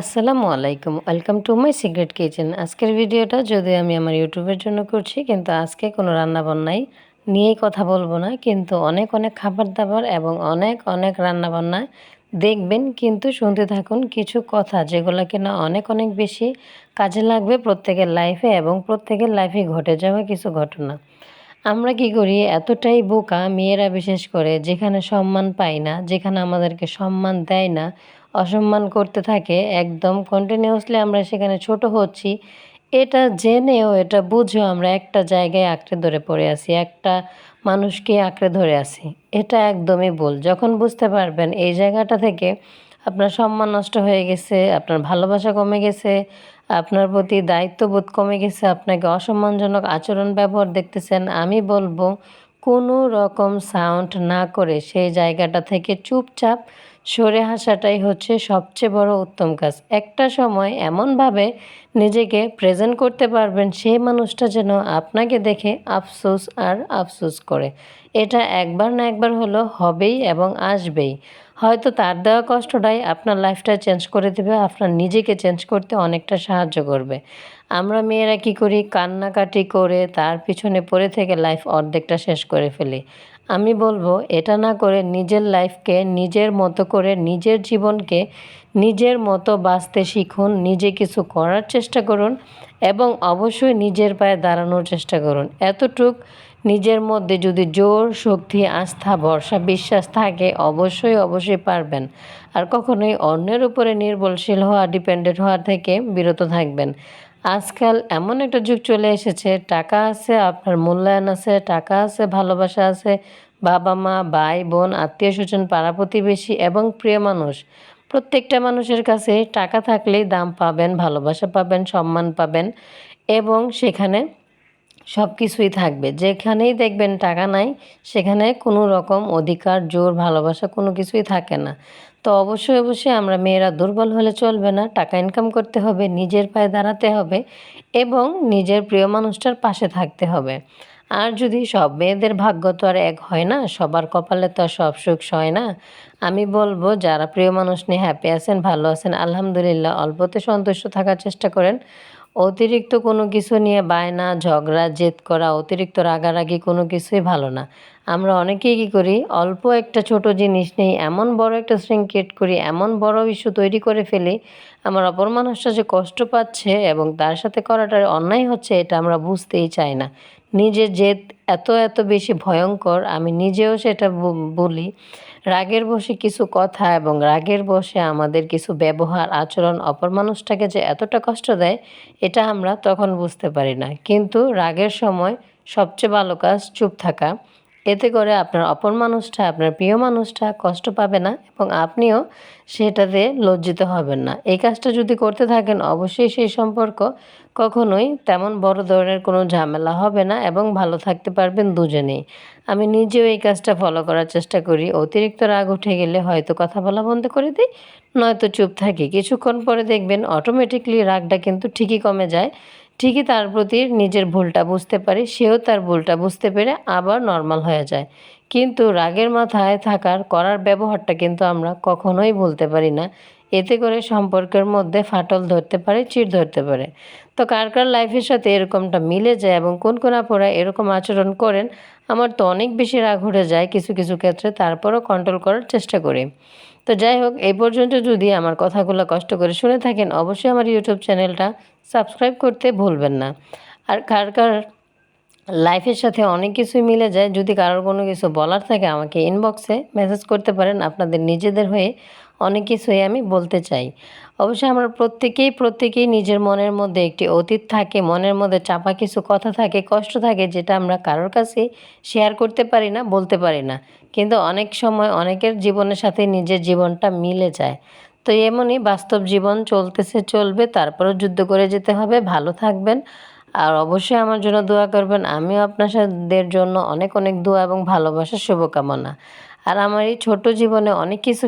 আসসালামু আলাইকুম। Welcome to my secret kitchen আজকের ভিডিওটা যদি আমি আমার ইউটিউবের জন্য করছি, কিন্তু আজকে কোনো রান্নাবান্নাই নিয়েই কথা বলব না, কিন্তু অনেক অনেক খাবার দাবার এবং অনেক অনেক রান্নাবান্না দেখবেন, কিন্তু শুনতে থাকুন কিছু কথা যেগুলো কিনা অনেক অনেক বেশি কাজে লাগবে প্রত্যেকের লাইফে এবং প্রত্যেকের লাইফে ঘটে যাওয়া কিছু ঘটনা। আমরা কি করি? এতটাই বোকা, মেয়েরা বিশেষ করে, যেখানে সম্মান পাই না, যেখানে আমাদেরকে সম্মান দেয় না অসম্মান করতে থাকে, একদম কন্টিনিউসলি আমরা সেখানে ছোট হচ্ছি। এটা জেনেও, এটা বুঝেও আমরা একটা জায়গায় আঁকড়ে ধরে পড়ে আছি, একটা মানুষকে আঁকড়ে ধরে আছি। এটা একদমই ভুল। যখন বুঝতে পারবেন এই জায়গাটা থেকে আপনার সম্মান নষ্ট হয়ে গেছে, আপনার ভালোবাসা কমে গেছে, আপনার প্রতি দায়িত্ববোধ কমে গেছে, আপনাকে অসম্মানজনক আচরণ ব্যবহার দেখতেছেন, আমি বলব কোনো রকম সাউন্ড না করে সেই জায়গাটা থেকে চুপচাপ সরে হাসাটাই হচ্ছে সবচেয়ে বড় উত্তম কাজ। একটা সময় এমনভাবে নিজেকে প্রেজেন্ট করতে পারবেন সেই মানুষটা যেন আপনাকে দেখে আফসোস আর আফসোস করে। এটা একবার না একবার হলো হবেই এবং আসবেই। হয়তো তার দেওয়া কষ্টটাই আপনার লাইফটা চেঞ্জ করে দেবে, আপনার নিজেকে চেঞ্জ করতে অনেকটা সাহায্য করবে। আমরা মেয়েরা কি করি? কান্নাকাটি করে তার পিছনে পড়ে থেকে লাইফ অর্ধেকটা শেষ করে ফেলি। আমি বলব, এটা না করে নিজের লাইফকে নিজের মতো করে নিজের জীবনকে নিজের মতো বাঁচতে শিখুন, নিজে কিছু করার চেষ্টা করুন এবং অবশ্যই নিজের পায়ে দাঁড়ানোর চেষ্টা করুন। এতটুক নিজের মধ্যে যদি জোর, শক্তি, আস্থা, ভরসা, বিশ্বাস থাকে, অবশ্যই অবশ্যই পারবেন। আর কখনোই অন্যের উপরে নির্ভরশীল হওয়া ডিপেন্ডেন্ট হওয়া থেকে বিরত থাকবেন। আজকাল এমন একটা যুগ চলে এসেছে, টাকা আছে, আপনার মূল্যায়ন আছে, টাকা আছে, ভালোবাসা আছে, বাবা মা, ভাই, বোন, আত্মীয় স্বজন, পাড়া প্রতিবেশী এবং প্রিয় মানুষ। প্রত্যেকটা মানুষের কাছে টাকা থাকলেই দাম পাবেন, ভালোবাসা পাবেন, সম্মান পাবেন এবং সেখানে সব কিছুই থাকবে। যেখানেই দেখবেন টাকা নাই, সেখানে কোনো রকম অধিকার, জোর, ভালোবাসা কোনো কিছুই থাকে না। তো অবশ্যই অবশ্যই আমরা মেয়েরা দুর্বল হলে চলবে না। টাকা ইনকাম করতে হবে, নিজের পায়ে দাঁড়াতে হবে এবং নিজের প্রিয় মানুষটার পাশে থাকতে হবে। আর যদি সব মেয়েদের ভাগ্য তো আর এক হয় না, সবার কপালে তো আর সব সুখ হয় না, আমি বলব যারা প্রিয় মানুষ নিয়ে হ্যাপি আছেন, ভালো আছেন, আলহামদুলিল্লাহ, অল্পতে সন্তুষ্ট থাকার চেষ্টা করেন। অতিরিক্ত কোনো কিছু নিয়ে বায়না, ঝগড়া, জেদ করা, অতিরিক্ত রাগারাগি কোনো কিছুই ভালো না। আমরা অনেকেই কী করি? অল্প একটা ছোট জিনিস নেই এমন বড় একটা ক্রিয়েট করি, এমন বড় ইস্যু তৈরি করে ফেলি, আমার অপর মানুষটা যে কষ্ট পাচ্ছে এবং তার সাথে করাটার অন্যায় হচ্ছে, এটা আমরা বুঝতেই চাই না। নিজের জেদ এত এত বেশি ভয়ঙ্কর, আমি নিজেও সেটা বলি, রাগের বসে কিছু কথা এবং রাগের বসে আমাদের কিছু ব্যবহার, আচরণ, অপর মানুষটাকে যে এতটা কষ্ট দেয়, এটা আমরা তখন বুঝতে পারি না। কিন্তু রাগের সময় সবচেয়ে ভালো কাজ চুপ থাকা। এতে করে আপনার অপর মানুষটা, আপনার প্রিয় মানুষটা কষ্ট পাবে না এবং আপনিও সেটাতে লজ্জিত হবেন না। এই কাজটা যদি করতে থাকেন, অবশ্যই সেই সম্পর্ক কখনোই তেমন বড় ধরনের কোনো ঝামেলা হবে না এবং ভালো থাকতে পারবেন দুজনেই। আমি নিজেও এই কাজটা ফলো করার চেষ্টা করি। অতিরিক্ত রাগ উঠে গেলে হয়তো কথা বলা বন্ধ করে দিই, নয়তো চুপ থাকি। কিছুক্ষণ পরে দেখবেন অটোমেটিকলি রাগটা কিন্তু ঠিকই কমে যায়। ঠিকই তার প্রতি নিজের ভুলটা বুঝতে পারে, সেও তার ভুলটা বুঝতে পেরে আবার নর্মাল হয়ে যায়। কিন্তু রাগের মাথায় থাকার করার ব্যবহারটা কিন্তু আমরা কখনোই বলতে পারি না। এতে করে সম্পর্কের মধ্যে ফাটল ধরতে পারে, চিড় ধরতে পারে। তো কার কার লাইফের সাথে এরকমটা মিলে যায় এবং কোন কোন আপনারা এরকম আচরণ করেন, আমার তো অনেক বেশি রাগ উঠে যায় কিছু কিছু ক্ষেত্রে, তারপরও কন্ট্রোল করার চেষ্টা করি। তো যাই হোক, এই পর্যন্ত যদি আমার কথাগুলো কষ্ট করে শুনে থাকেন, অবশ্যই আমার ইউটিউব চ্যানেলটা সাবস্ক্রাইব করতে ভুলবেন না। আর কার কার লাইফের সাথে অনেক কিছুই মিলে যায়, যদি কারোর কোনো কিছু বলার থাকে, আমাকে ইনবক্সে মেসেজ করতে পারেন। আপনাদের নিজেদের হয়ে অনেক কিছুই আমি বলতে চাই। অবশ্যই আমরা প্রত্যেকেই প্রত্যেকেই নিজের মনের মধ্যে একটি অতীত থাকে, মনের মধ্যে চাপা কিছু কথা থাকে, কষ্ট থাকে, যেটা আমরা কারোর কাছে শেয়ার করতে পারি না, বলতে পারি না। কিন্তু অনেক সময় অনেকের জীবনের সাথে নিজের জীবনটা মিলে যায়। তো এমনই বাস্তব জীবন চলতেছে, চলবে, তারপরেও যুদ্ধ করে যেতে হবে, ভালো থাকবেন। আর অবশ্যই আমার জন্য দোয়া করবেন, আমিও আপনার সাথে জন্য অনেক অনেক দোয়া এবং ভালোবাসার শুভকামনা। আর আমার এই ছোট জীবনে অনেক কিছু